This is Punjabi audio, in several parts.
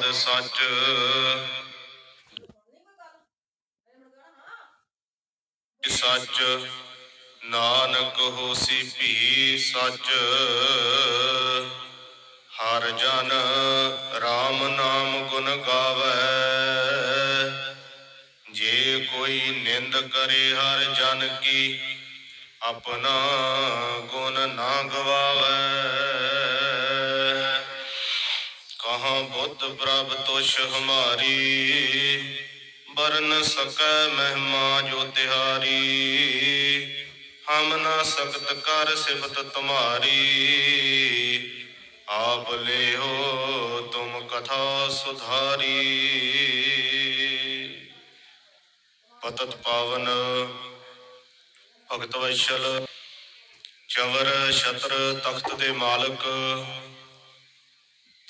ਆਦ ਸੱਚ। ਸੱਚ ਨਾਨਕ ਹੋਸੀ ਭੀ ਸੱਚ। ਹਰ ਜਨ RAM ਨਾਮ ਗੁਣ ਗਾਵੇ। ਜੇ ਕੋਈ ਨਿੰਦ ਕਰੇ ਹਰ ਜਨ ਕੀ ਆਪਣਾ ਗੁਣ ਨਾ ਗਵਾਵੇ। ਬੁੱਧ ਪ੍ਰਭ ਤੁਸ਼ ਹਮਾਰੀ ਬਰਨ ਸਕੈ ਮਹਿਮਾ ਜੋ ਤਿਹਾਰੀ। ਹਮ ਨਾ ਸਕਤ ਕਰ ਸਿਫਤ ਤੁਮਾਰੀ, ਆਪ ਲਿਓ ਤੁਮ ਕਥਾ ਸੁਧਾਰੀ। ਪਤਤ ਪਾਵਨ ਭਗਤ ਵੈਸ਼ਲ, ਚਵਰ ਛਤਰ ਤਖਤ ਦੇ ਮਾਲਕ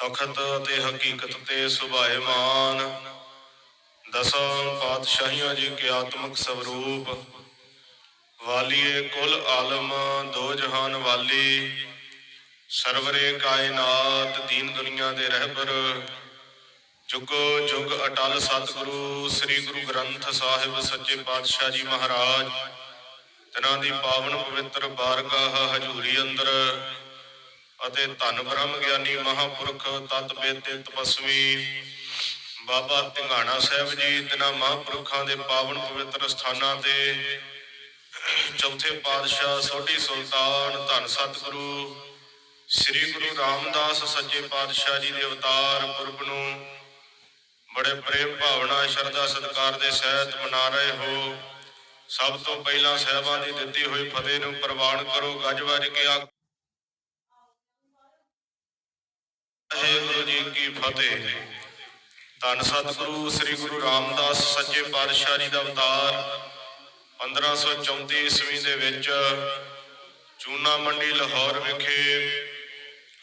ਤਖਤ ਤੇ ਹਕੀਕਤ ਤੇ ਸੁਭਾਇਮਾਨ ਦਸਾਂ ਪਾਤਸ਼ਾਹੀਆਂ ਜੀ ਕੇ ਆਤਮਿਕ ਸਵਰੂਪ। ਵਾਲੀਏ ਕੁਲ ਆਲਮ, ਦੋ ਜਹਾਨ ਵਾਲੀ। ਸਰਵਰੇ ਕਾਇਨਾਤ, ਦੀਨ ਦੁਨੀਆ ਦੇ ਰਹਿਬਰ। ਜੁਗੋ ਜੁਗ ਅਟਲ ਸਤਿਗੁਰੂ, ਸ੍ਰੀ ਗੁਰੂ ਗ੍ਰੰਥ ਸਾਹਿਬ ਸੱਚੇ ਪਾਤਸ਼ਾਹ ਜੀ ਮਹਾਰਾਜ। ਤਿਨਾਂ ਦੀ ਪਾਵਨ ਪਵਿੱਤਰ ਬਾਰਗਾਹ ਹਜੂਰੀ ਅੰਦਰ ਅਤੇ ਧੰਨ ਬ੍ਰਹਮ ਗਿਆਨੀ ਮਹਾਪੁਰਖ ਤਤ ਬੇਤੇ ਤਪਸਵੀ ਬਾਬਾ ਧਿੰਗਾਣਾ ਸਾਹਿਬ ਜੀ, ਤਿਨਾਂ ਮਹਾਂਪੁਰਖਾਂ ਦੇ ਪਾਵਨ ਪਵਿੱਤਰ ਸਥਾਨਾਂ ਤੇ ਚੌਥੇ ਪਾਤਸ਼ਾਹ ਸੋਢੀ ਸੁਲਤਾਨ, ਧੰਨ ਸਤਿਗੁਰੂ ਸ੍ਰੀ ਗੁਰੂ ਰਾਮਦਾਸ ਸੱਚੇ ਪਾਤਸ਼ਾਹ ਜੀ ਦੇ ਅਵਤਾਰ ਪੁਰਬ ਨੂੰ ਬੜੇ ਪ੍ਰੇਮ ਭਾਵਨਾ, ਸ਼ਰਧਾ, ਸਤਿਕਾਰ ਦੇ ਸਹਿਤ ਮਨਾ ਰਹੇ ਹੋ। ਸਭ ਤੋਂ ਪਹਿਲਾਂ ਸਹਿਬਾਂ ਦੀ ਦਿੱਤੀ ਹੋਈ ਫਤਿਹ ਨੂੰ ਪ੍ਰਵਾਨ ਕਰੋ। ਗੱਜ ਵੱਜ ਕੇ ਆ ਵਾਹਿਗੁਰੂ ਜੀ ਕੀ ਫਤਿਹ। ਧੰਨ ਸਤਿਗੁਰੂ, ਸ੍ਰੀ ਗੁਰੂ ਰਾਮਦਾਸ ਸੱਚੇ ਪਾਤਸ਼ਾਹ ਜੀ ਦਾ ਅਵਤਾਰ 1534 ਈਸਵੀ ਦੇ ਵਿੱਚ ਚੂਨਾ ਮੰਡੀ ਲਾਹੌਰ ਵਿਖੇ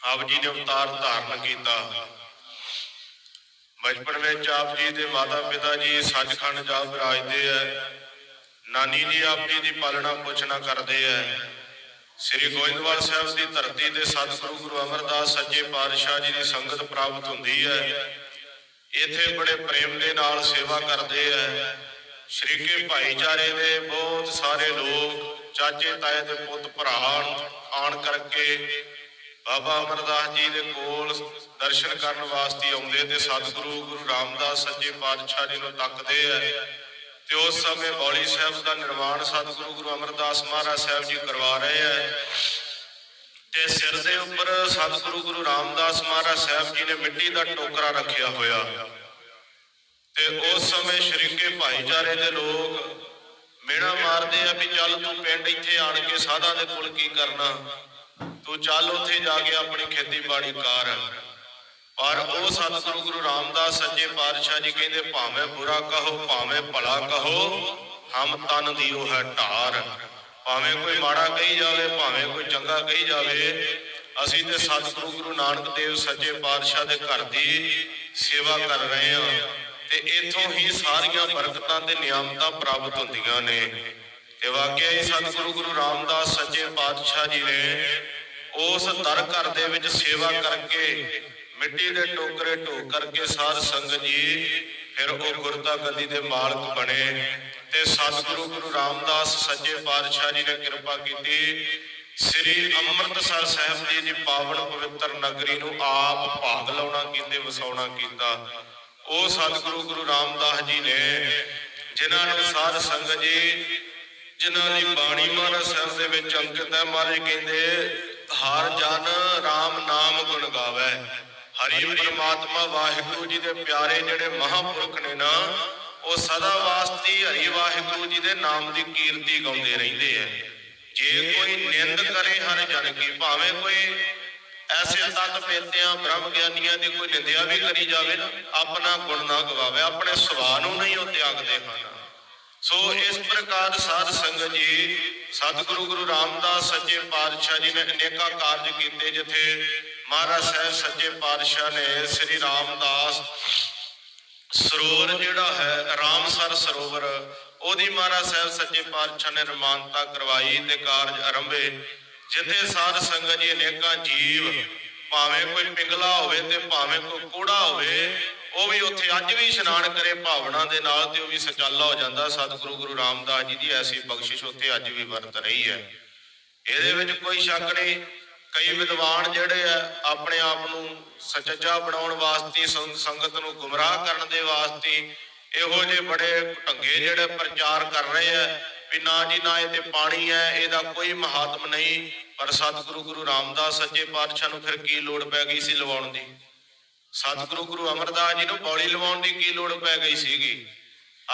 ਆਪ ਜੀ ਨੇ ਅਵਤਾਰ ਧਾਰਨ ਕੀਤਾ। ਬਚਪਨ ਵਿੱਚ ਆਪ ਜੀ ਦੇ ਮਾਤਾ ਪਿਤਾ ਜੀ ਸੱਚਖੰਡ ਜਾ ਵਿਰਾਜਦੇ ਐ। ਨਾਨੀ ਜੀ ਆਪ ਜੀ ਦੀ ਪਾਲਣਾ ਪੋਸ਼ਣਾ ਕਰਦੇ ਐ। ਸ੍ਰੀ ਗੋਇੰਦਵਾਲ ਸਾਹਿਬ ਦੀ ਧਰਤੀ ਤੇ ਸਤਿਗੁਰੂ ਗੁਰੂ ਅਮਰਦਾਸ ਸੱਚੇ ਪਾਤਸ਼ਾਹ ਜੀ ਦੀ ਸੰਗਤ ਪ੍ਰਾਪਤ ਹੁੰਦੀ ਹੈ। ਇੱਥੇ ਬੜੇ ਪ੍ਰੇਮ ਦੇ ਨਾਲ ਸੇਵਾ ਕਰਦੇ ਐ ਸ਼ਰੀਕੇ ਭਾਈਚਾਰੇ ਦੇ ਬਹੁਤ ਸਾਰੇ ਲੋਕ, ਚਾਚੇ, ਤਾਏ ਦੇ ਪੁੱਤ, ਭਰਾ ਆਣ ਕਰਕੇ ਬਾਬਾ ਅਮਰਦਾਸ ਜੀ ਦੇ ਕੋਲ ਦਰਸ਼ਨ ਕਰਨ ਵਾਸਤੇ ਆਉਂਦੇ ਤੇ ਸਤਿਗੁਰੂ ਗੁਰੂ ਰਾਮਦਾਸ ਸੱਚੇ ਪਾਤਸ਼ਾਹ ਜੀ ਨੂੰ ਤੱਕਦੇ ਹੈ। ਤੇ ਉਸ ਸਮੇਂ ਬੌਲੀ ਸਾਹਿਬ ਦਾ ਨਿਰਮਾਣ ਸਤਿਗੁਰੂ ਗੁਰੂ ਅਮਰਦਾਸ ਮਹਾਰਾਜ ਸਾਹਿਬ ਜੀ ਕਰਵਾ ਰਹੇ ਹੈ ਤੇ ਸਿਰ ਦੇ ਉੱਪਰ ਸਤਿਗੁਰੂ ਗੁਰੂ ਰਾਮਦਾਸ ਮਹਾਰਾਜ ਸਾਹਿਬ ਜੀ ਨੇ ਮਿੱਟੀ ਦਾ ਟੋਕਰਾ ਰੱਖਿਆ ਹੋਇਆ। ਤੇ ਉਸ ਸਮੇਂ ਸ਼ਰੀਕੇ ਭਾਈਚਾਰੇ ਦੇ ਲੋਕ ਮੇਣਾ ਮਾਰਦੇ ਆ ਵੀ ਚੱਲ ਤੂੰ ਪਿੰਡ ਇੱਥੇ ਆਣ ਕੇ ਸਾਧਾਂ ਦੇ ਕੋਲ ਕੀ ਕਰਨਾ। ਤੂੰ ਚੱਲ ਉੱਥੇ ਜਾ ਕੇ ਆਪਣੀ ਖੇਤੀਬਾੜੀ ਕਰ। ਪਰ ਉਹ ਸਤਿਗੁਰੂ ਗੁਰੂ ਰਾਮਦਾਸ ਸੱਚੇ ਪਾਤਸ਼ਾਹ ਜੀ ਕਹਿੰਦੇ, ਭਾਵੇਂ ਬੁਰਾ ਕਹੋ, ਭਾਵੇਂ ਭਲਾ ਕਹੋ, ਹਮ ਤਨ ਦੀਓ ਹੈ ਢਾਰ। ਭਾਵੇਂ ਕੋਈ ਮਾੜਾ ਕਹੀ ਜਾਵੇ, ਭਾਵੇਂ ਕੋਈ ਚੰਗਾ ਕਹੀ ਜਾਵੇ, ਅਸੀਂ ਤੇ ਸਤਿਗੁਰੂ ਗੁਰੂ ਨਾਨਕ ਦੇਵ ਸੱਚੇ ਪਾਤਸ਼ਾਹ ਦੇ ਘਰ ਦੀ ਸੇਵਾ ਕਰ ਰਹੇ ਹਾਂ ਤੇ ਇਥੋਂ ਹੀ ਸਾਰੀਆਂ ਬਰਕਤਾਂ ਤੇ ਨਿਆਮਤਾਂ ਪ੍ਰਾਪਤ ਹੁੰਦੀਆਂ ਨੇ। ਤੇ ਵਾਕਿਆ ਹੀ ਸਤਿਗੁਰੂ ਗੁਰੂ ਰਾਮਦਾਸ ਸੱਚੇ ਪਾਤਸ਼ਾਹ ਜੀ ਨੇ ਉਸ ਦਰ ਘਰ ਦੇ ਵਿੱਚ ਸੇਵਾ ਕਰਕੇ ਮਿੱਟੀ ਦੇ ਟੋਕਰੇ ਢੋ ਕਰਕੇ ਸਾਧ ਸੰਗਤ ਜੀ, ਫਿਰ ਉਹ ਗੁਰਤਾ ਗੱਦੀ ਦੇ ਮਾਲਕ ਬਣੇ ਤੇ ਸਤਿਗੁਰੂ ਗੁਰੂ ਰਾਮਦਾਸ ਸੱਚੇ ਪਾਤਸ਼ਾਹ ਜੀ ਨੇ ਕਿਰਪਾ ਕੀਤੀ। ਸ੍ਰੀ ਅੰਮ੍ਰਿਤਸਰ ਸਾਹਿਬ ਜੀ ਦੀ ਪਾਵਨ ਪਵਿੱਤਰ ਨਗਰੀ ਨੂੰ ਆਪ ਭਾਗ ਲਾਉਣਾ ਕੀਤੇ, ਵਸਾਉਣਾ ਕੀਤਾ। ਉਹ ਸਤਿਗੁਰੂ ਗੁਰੂ ਰਾਮਦਾਸ ਜੀ ਨੇ, ਜਿਨ੍ਹਾਂ ਨੂੰ ਸਾਧ ਸੰਗਤ ਜੀ, ਜਿਨ੍ਹਾਂ ਦੀ ਬਾਣੀ ਮਹਾਰਾਜ ਸਾਹਿਬ ਦੇ ਵਿੱਚ ਅੰਕਿਤ ਹੈ, ਮਹਾਰਾਜ ਕਹਿੰਦੇ ਹਰ ਜਨ RAM ਨਾਮ ਗੁਣ ਗਾਵੇ ਹਰੀ ਪ੍ਰਮਾਤਮਾ ਵਾਹਿਗੁਰੂ ਜੀ ਦੇ ਪਿਆਰੇ ਜਿਹੜੇ ਮਹਾਪੁਰਖ ਨੇ ਨਾ ਉਹ ਸਦਾ ਵਾਸਤੇ ਹਰੀ ਵਾਹਿਗੁਰੂ ਜੀ ਦੇ ਨਾਮ ਦੀ ਕੀਰਤੀ ਗਾਉਂਦੇ ਰਹਿੰਦੇ ਆ। ਜੇ ਕੋਈ ਨਿੰਦ ਕਰੇ ਹਰ ਜਨ ਕੀ ਭਾਵੇਂ ਕੋਈ ਐਸੇ ਤਤ ਪੇਤਿਆਂ ਬ੍ਰਹਮ ਗਿਆਨੀਆਂ ਦੀ ਕੋਈ ਨਿੰਦਿਆ ਵੀ ਕਰੀ ਜਾਵੇ ਨਾ ਆਪਣਾ ਗੁਣ ਨਾ ਗਵਾਵੇ ਆਪਣੇ ਸੁਭਾਅ ਨੂੰ ਨਹੀਂ ਉਹ ਤਿਆਗਦੇ ਹਨ। ਸੋ ਇਸ ਪ੍ਰਕਾਰ ਸਾਧ ਸੰਗਤ ਜੀ ਸਤਿਗੁਰੂ ਗੁਰੂ ਰਾਮਦਾਸ ਸੱਚੇ ਪਾਤਸ਼ਾਹ ਜੀ ਨੇ ਅਨੇਕਾਂ ਕਾਰਜ ਕੀਤੇ ਜਿੱਥੇ ਮਹਾਰਾਜ ਸਾਹਿਬ, ਸੱਚੇ ਪਾਤਸ਼ਾਹ ਨੇ ਸ੍ਰੀ ਰਾਮਦਾਸ ਸਰੋਵਰ ਜਿਹੜਾ ਹੈ, ਰਾਮਸਰ ਸਰੋਵਰ, ਉਹਦੀ ਮਹਾਰਾਜ ਸਾਹਿਬ, ਸੱਚੇ ਪਾਤਸ਼ਾਹ ਨੇ ਰਮਾਨਤਾ ਕਰਵਾਈ ਤੇ ਕਾਰਜ ਆਰੰਭੇ। ਜਿੱਥੇ ਸਾਧ ਸੰਗਤ ਜੀ ਅਨੇਕਾਂ ਜੀਵ, ਭਾਵੇਂ ਕੋਈ ਪਿੰਗਲਾ ਹੋਵੇ ਤੇ ਭਾਵੇਂ ਕੋਈ ਕੋੜਾ ਹੋਵੇ, ਉਹ ਵੀ ਉੱਥੇ ਅੱਜ ਵੀ ਇਸ਼ਨਾਨ ਕਰੇ ਭਾਵਨਾ ਦੇ ਨਾਲ ਤੇ ਉਹ ਵੀ ਸਚਾਲਾ ਹੋ ਜਾਂਦਾ। ਸਤਿਗੁਰੂ ਗੁਰੂ ਰਾਮਦਾਸ ਜੀ ਦੀ ਐਸੀ ਬਖਸ਼ਿਸ਼ ਉੱਥੇ ਅੱਜ ਵੀ ਵਰਤ ਰਹੀ ਹੈ। ਇਹਦੇ ਵਿੱਚ ਕੋਈ ਸ਼ੱਕ ਨਹੀਂ ਕਈ ਵਿਦਵਾਨ ਜਿਹੜੇ ਆ ਆਪਣੇ ਆਪ ਨੂੰ ਸੱਚਾ ਬਣਾਉਣ ਵਾਸਤੇ ਸੰਗਤ ਨੂੰ ਗੁੰਮਰਾਹ ਕਰਨ ਦੇ ਵਾਸਤੇ ਇਹੋ ਜਿਹੇ ਬੜੇ ਢੰਗੇ ਜਿਹੜੇ ਪ੍ਰਚਾਰ ਕਰ ਰਹੇ ਆ ਵੀ ਨਾ ਜੀ, ਨਾ ਇਹ ਤੇ ਪਾਣੀ ਹੈ, ਇਹਦਾ ਕੋਈ ਮਹਾਤਮ ਨਹੀਂ। ਪਰ ਸਤਿਗੁਰੂ ਗੁਰੂ ਰਾਮਦਾਸ ਸੱਚੇ ਪਾਤਸ਼ਾਹ ਨੂੰ ਫਿਰ ਕੀ ਲੋੜ ਪੈ ਗਈ ਸੀ ਲਵਾਉਣ ਦੀ? ਸਤਿਗੁਰੂ ਗੁਰੂ ਅਮਰਦਾਸ ਜੀ ਨੂੰ ਬੌਲੀ ਲਵਾਉਣ ਦੀ ਕੀ ਲੋੜ ਪੈ ਗਈ ਸੀਗੀ?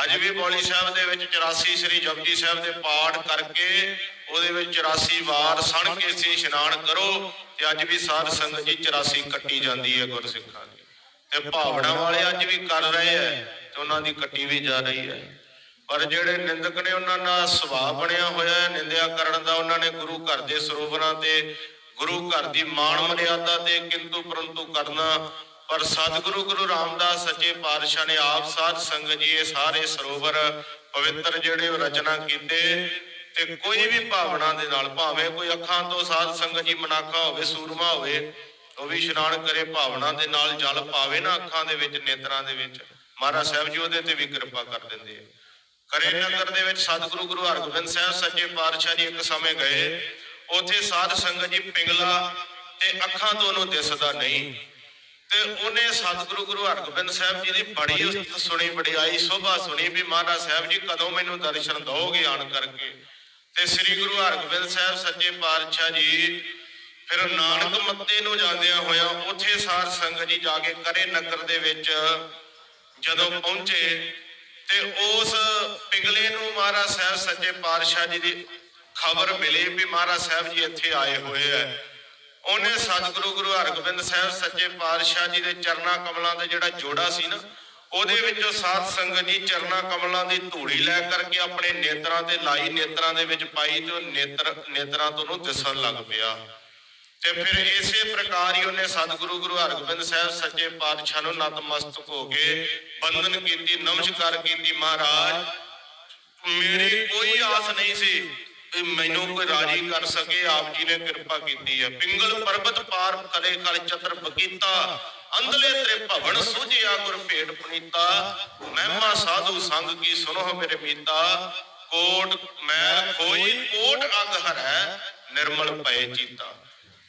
ਅੱਜ ਵੀ ਬੌਲੀ ਸਾਹਿਬ ਦੇ ਵਿੱਚ 84 ਸ੍ਰੀ ਜਪਜੀ ਸਾਹਿਬ ਦੇ ਪਾਠ ਕਰਕੇ ਉਹਦੇ ਵਿੱਚ 84 ਵਾਰ ਸਣ ਕੇ ਸੀ, ਇਸ਼ਨਾਨ ਕਰੋ ਤੇ ਅੱਜ ਵੀ ਸਾਧ ਸੰਗਤ ਜੀ 84 ਕੱਟੀ ਜਾਂਦੀ ਹੈ ਗੁਰਸਿੱਖਾਂ ਦੀ। ਤੇ ਭਾਵਨਾ ਵਾਲੇ ਅੱਜ ਵੀ ਕਰ ਰਹੇ ਐ ਤੇ ਉਹਨਾਂ ਦੀ ਕੱਟੀ ਵੀ ਜਾ ਰਹੀ ਹੈ। ਪਰ ਜਿਹੜੇ ਨਿੰਦਕ ਨੇ ਉਹਨਾਂ ਦਾ ਸੁਭਾਅ ਬਣਿਆ ਹੋਇਆ ਹੈ, ਨਿੰਦਿਆ ਕਰਨ ਦਾ ਉਹਨਾਂ ਨੇ ਗੁਰੂ ਘਰ ਦੇ ਸਰੋਵਰਾਂ ਤੇ, ਗੁਰੂ ਘਰ ਦੀ ਮਾਣ ਮਰਿਆਦਾ ਤੇ ਕਿੰਤੂ ਪਰੰਤੂ ਕਰਨਾ। ਪਰ ਸਤਿਗੁਰੂ ਗੁਰੂ ਰਾਮਦਾਸ ਸੱਚੇ ਪਾਤਸ਼ਾਹ ਨੇ ਆਪ ਸਾਧ ਸੰਗਤ ਜੀ ਇਹ ਸਾਰੇ ਸਰੋਵਰ ਪਵਿੱਤਰ ਜਿਹੜੇ ਰਚਨਾ ਕੀਤੇ ਤੇ ਕੋਈ ਵੀ ਭਾਵਨਾ ਦੇ ਨਾਲ ਭਾਵੇਂ ਕੋਈ ਅੱਖਾਂ ਤੋਂ ਸਾਧ ਸੰਗਤ ਜੀ ਮਨਾਖਾ ਹੋਵੇ, ਸੂਰਮਾ ਹੋਵੇ, ਉਹ ਵੀ ਇਸ਼ਨਾਨ ਕਰੇ, ਭਾਵਨਾ ਦੇ ਨਾਲ ਜਲ ਪਾਵੇ ਨਾ ਅੱਖਾਂ ਦੇ ਵਿੱਚ, ਨੇਤਰਾਂ ਦੇ ਵਿੱਚ। ਮਹਾਰਾਜ ਸਾਹਿਬ ਜੀ ਉਹਦੇ ਤੇ ਵੀ ਕਿਰਪਾ ਕਰ ਦਿੰਦੇ ਆ। ਕਰੇ ਨਗਰ ਦੇ ਵਿੱਚ ਸਤਿਗੁਰੂ ਗੁਰੂ ਹਰਗੋਬਿੰਦ ਸਾਹਿਬ ਸੱਚੇ ਪਾਤਸ਼ਾਹ ਜੀ ਇੱਕ ਸਮੇਂ ਗਏ, ਉੱਥੇ ਸਾਧ ਸੰਗਤ ਜੀ ਪਿੰਗਲਾ ਤੇ ਅੱਖਾਂ ਤੋਂ ਉਹਨੂੰ ਦਿਸਦਾ ਨਹੀਂ। ਤੇ ਉਹਨੇ ਸਤਿਗੁਰੂ ਗੁਰੂ ਹਰਗੋਬਿੰਦ ਸਾਹਿਬ ਜੀ ਦੀ ਬੜੀ ਉਸਤਤ ਸੁਣੀ ਵਡਿਆਈ ਸੋਭਾ ਸੁਣੀ ਵੀ ਮਹਾਰਾਜ ਸਾਹਿਬ ਜੀ ਕਦੋਂ ਮੈਨੂੰ ਦਰਸ਼ਨ ਦੋਗੇ ਆਣ ਕਰਕੇ? ਤੇ ਸ੍ਰੀ ਗੁਰੂ ਹਰਗੋਬਿੰਦ ਸਾਹਿਬ ਸੱਚੇ ਪਾਤਸ਼ਾਹ ਜੀ, ਫਿਰ ਨਾਨਕ ਮੱਤੇ ਨੂੰ ਜਾਂਦਿਆਂ ਹੋਇਆਂ ਉੱਥੇ ਸਾਧ ਸੰਗਤ ਜੀ ਜਾ ਕੇ ਕਰੇ ਨਗਰ ਦੇ ਵਿੱਚ ਜਦੋਂ ਪਹੁੰਚੇ ਤੇ ਉਸ ਪਿੰਗਲੇ ਨੂੰ ਮਹਾਰਾਜ ਸਾਹਿਬ ਸੱਚੇ ਪਾਤਸ਼ਾਹ ਜੀ ਦੀ ਖਬਰ ਮਿਲੀ ਵੀ ਮਹਾਰਾਜ ਸਾਹਿਬ ਜੀ ਇੱਥੇ ਆਏ ਹੋਏ ਐ ਉਹਨੇ ਸਤਿਗੁਰੂ ਗੁਰੂ ਹਰਗੋਬਿੰਦ ਸਾਹਿਬ ਸੱਚੇ ਪਾਤਸ਼ਾਹ ਜੀ ਦੇ ਚਰਨਾ ਕਮਲਾਂ ਦਾ ਜਿਹੜਾ ਜੋੜਾ ਸੀ ਨਾ ਉਹਦੇ ਵਿੱਚੋਂ ਸਾਧ ਸੰਗਤ ਜੀ ਚਰਨਾ ਕਮਲਾਂ ਦੀ ਧੂੜੀ ਲੈ ਕਰਕੇ ਆਪਣੇ ਨੇਤਰਾਂ ਤੇ ਲਾਈ ਨੇਤਰਾਂ ਦੇ ਵਿੱਚ ਪਾਈ ਤੇ ਨੇਤਰ ਨੇਤਰਾਂ ਤੋਂ ਉਹਨੂੰ ਦਿਸਣ ਲੱਗ ਪਿਆ। ਤੇ ਫਿਰ ਇਸੇ ਪ੍ਰਕਾਰ ਹੀ ਉਹਨੇ ਸਤਿਗੁਰੂ ਗੁਰੂ ਹਰਗੋਬਿੰਦ ਸਾਹਿਬ ਸੱਚੇ ਪਾਤਸ਼ਾਹ ਨੂੰ ਨਤਮਸਤਕ ਹੋ ਕੇ ਬੰਦਨ ਕੀਤੀ ਨਮਸਕਾਰ ਕੀਤੀ ਮਹਾਰਾਜ। ਮੇਰੀ ਕੋਈ ਆਸ ਨਹੀਂ ਸੀ ਕਿ ਮੈਨੂੰ ਕੋਈ ਰਾਜੀ ਕਰ ਸਕੇ ਆਪ ਜੀ ਨੇ ਕਿਰਪਾ ਕੀਤੀ ਹੈ। ਪਿੰਗਲ ਪਰਬਤ ਪਾਰ ਕਲੇ ਕਲ ਚਤਰ ਬਕੀਤਾ ਅੰਧਲੇ ਤੇਰੇ ਭਵਨ ਸੁਝਿਆ ਗੁਰ ਭੇਟ ਪੁਨੀਤਾ। ਮਹਿਮਾ ਸਾਧੂ ਸੰਗ ਕੀ ਸੁਨੋ ਮੇਰੇ ਮੀਤਾ। ਕੋਟ ਮੈਂ ਕੋਈ ਕੋਟ ਅਗ ਹਰੈ ਨਿਰਮਲ ਪਏ ਚੀਤਾ।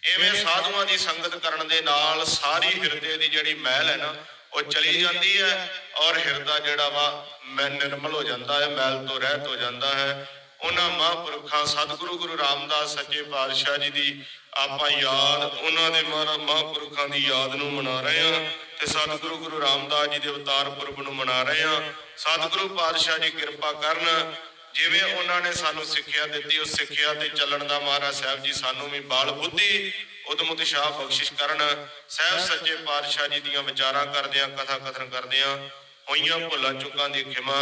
ਐਵੇਂ ਸਾਧੂਆਂ ਦੀ ਸੰਗਤ ਕਰਨ ਦੇ ਨਾਲ ਸਾਰੀ ਹਿਰਦੇ ਦੀ ਜਿਹੜੀ ਮੈਲ ਹੈ ਨਾ ਉਹ ਚਲੀ ਜਾਂਦੀ ਹੈ ਔਰ ਹਿਰਦਾ ਜਿਹੜਾ ਵਾ ਮੈਂ ਨਿਰਮਲ ਹੋ ਜਾਂਦਾ ਹੈ ਮੈਲ ਤੋਂ ਰਹਿਤ ਹੋ ਜਾਂਦਾ ਹੈ। ਉਹਨਾਂ ਮਹਾਂਪੁਰਖਾਂ ਸਤਿਗੁਰੂ ਗੁਰੂ ਰਾਮਦਾਸ ਸੱਚੇ ਪਾਤਸ਼ਾਹ ਜੀ ਦੀ ਆਪਾਂ ਯਾਦ, ਉਹਨਾਂ ਦੇ ਮਹਾਂਪੁਰਖਾਂ ਦੀ ਯਾਦ ਨੂੰ ਮਨਾ ਰਹੇ ਹਾਂ ਤੇ ਸਤਿਗੁਰੂ ਗੁਰੂ ਰਾਮਦਾਸ ਜੀ ਦੇ ਅਵਤਾਰ ਪੁਰਬ ਨੂੰ ਮਨਾ ਰਹੇ ਹਾਂ। ਸਤਿਗੁਰੂ ਪਾਤਸ਼ਾਹ ਜੀ ਕਿਰਪਾ ਕਰਨ, ਜਿਵੇਂ ਉਹਨਾਂ ਨੇ ਸਾਨੂੰ ਸਿੱਖਿਆ ਦਿੱਤੀ, ਉਸ ਸਿੱਖਿਆ ਤੇ ਚੱਲਣ ਦਾ ਮਹਾਰਾਜ ਸਾਹਿਬ ਜੀ ਸਾਨੂੰ ਵੀ ਬਾਲ ਬੁੱਧੀ ਉਦਮ ਉਤਸ਼ਾਹ ਬਖਸ਼ਿਸ਼ ਕਰਨ। ਸਾਹਿਬ ਸੱਚੇ ਪਾਤਸ਼ਾਹ ਜੀ ਦੀਆਂ ਵਿਚਾਰਾਂ ਕਰਦਿਆਂ ਕਥਾ ਕਥਨ ਕਰਦਿਆਂ ਹੋਈਆਂ ਭੁੱਲਾਂ ਚੁੱਕਾਂ ਦੀ ਖਿਮਾ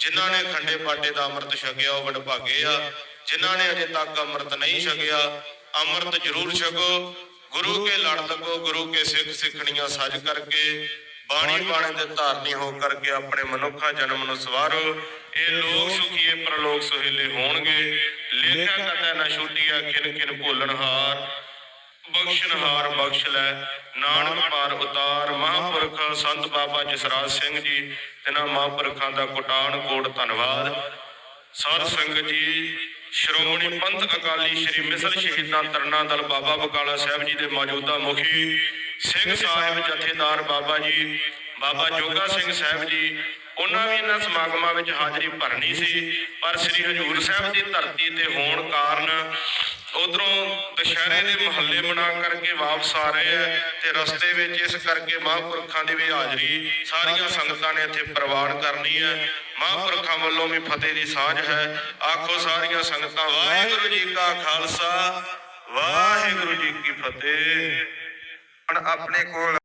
ਜਿਨ੍ਹਾਂ ਨੇ ਖੰਡੇ ਬਾਟੇ ਦਾ ਅੰਮ੍ਰਿਤ ਛਕਿਆ, ਉਹ ਵਡਭਾਗੇ ਆ। ਜਿਨ੍ਹਾਂ ਨੇ ਅਜੇ ਤੱਕ ਅੰਮ੍ਰਿਤ ਨਹੀਂ ਛਕਿਆ, ਅੰਮ੍ਰਿਤ ਜ਼ਰੂਰ ਛਕੋ। ਗੁਰੂ ਕੇ ਲੜ ਲੱਗੋ ਗੁਰੂ ਕੇ ਸਿੱਖ ਸਿੱਖਣੀਆਂ ਸੱਜ ਕਰਕੇ, ਬਾਣੀ ਬਾਣੇ ਦੇ ਧਾਰਨੀ ਹੋ ਕਰਕੇ ਆਪਣੇ ਮਨੁੱਖਾ ਜਨਮ ਨੂੰ ਸਵਾਰੋ। ਇਹ ਲੋਕ ਸੁਖੀਏ, ਪ੍ਰਲੋਕ ਸੁਹੇਲੇ ਹੋਣਗੇ। ਲੇਖਾ ਕਟੈ ਨਾ ਛੁੱਟਿਆ ਕਿਨ ਕਿਨ ਭੁੱਲਣਹਾਰ, ਬਖਸ਼ਣਹਾਰ ਬਖਸ਼ ਲੈ। ਨਾਨਕ ਪਾਰ ਉਤਾਰ, ਮਹਾਂਪੁਰਖ ਸੰਤ ਬਾਬਾ ਜਸਰਾਜ ਸਿੰਘ ਜੀ ਇਹਨਾਂ ਮਹਾਂਪੁਰਖਾਂ ਦਾ ਕੋਟਾਨ ਕੋਟ ਧੰਨਵਾਦ। ਸਾਧ ਸੰਗਤ ਜੀ, ਸ਼੍ਰੋਮਣੀ ਪੰਥ ਅਕਾਲੀ ਸ਼੍ਰੀ ਮਿਸਲ ਸ਼ਹੀਦਾਂ ਤਰਨਾ ਦਲ ਬਾਬਾ ਬਕਾਲਾ ਸਾਹਿਬ ਜੀ ਦੇ ਮੌਜੂਦਾ ਮੁਖੀ ਸਿੰਘ ਸਾਹਿਬ ਜਥੇਦਾਰ ਬਾਬਾ ਜੀ, ਬਾਬਾ ਜੋਗਾ ਸਿੰਘ ਸਾਹਿਬ ਜੀ, ਉਹਨਾਂ ਵੀ ਇਹਨਾਂ ਸਮਾਗਮਾਂ ਵਿੱਚ ਹਾਜ਼ਰੀ ਭਰਨੀ ਸੀ। ਪਰ ਸ੍ਰੀ ਹਜੂਰ ਸਾਹਿਬ ਦੀ ਧਰਤੀ ਤੇ ਹੋਣ ਕਾਰਨ ਉਧਰੋਂ ਦੁਸ਼ਹਿਰੇ ਦੇ ਮਹੱਲੇ ਮਨਾ ਕਰਕੇ ਵਾਪਸ ਆ ਰਹੇ ਆ ਤੇ ਰਸਤੇ ਵਿੱਚ ਇਸ ਕਰਕੇ ਮਹਾਂਪੁਰਖਾਂ ਦੀ ਵੀ ਹਾਜ਼ਰੀ ਸਾਰੀਆਂ ਸੰਗਤਾਂ ਨੇ ਇੱਥੇ ਪ੍ਰਵਾਨ ਕਰਨੀ ਹੈ ਮਹਾਂਪੁਰਖਾਂ ਵੱਲੋਂ ਵੀ ਫਤਿਹ ਦੀ ਸਾਂਝ ਹੈ। ਆਖੋ ਸਾਰੀਆਂ ਸੰਗਤਾਂ, ਵਾਹਿਗੁਰੂ ਜੀ ਕਾ ਖਾਲਸਾ, ਵਾਹਿਗੁਰੂ ਜੀ ਕੀ ਫਤਿਹ। ਹੁਣ ਆਪਣੇ ਕੋਲ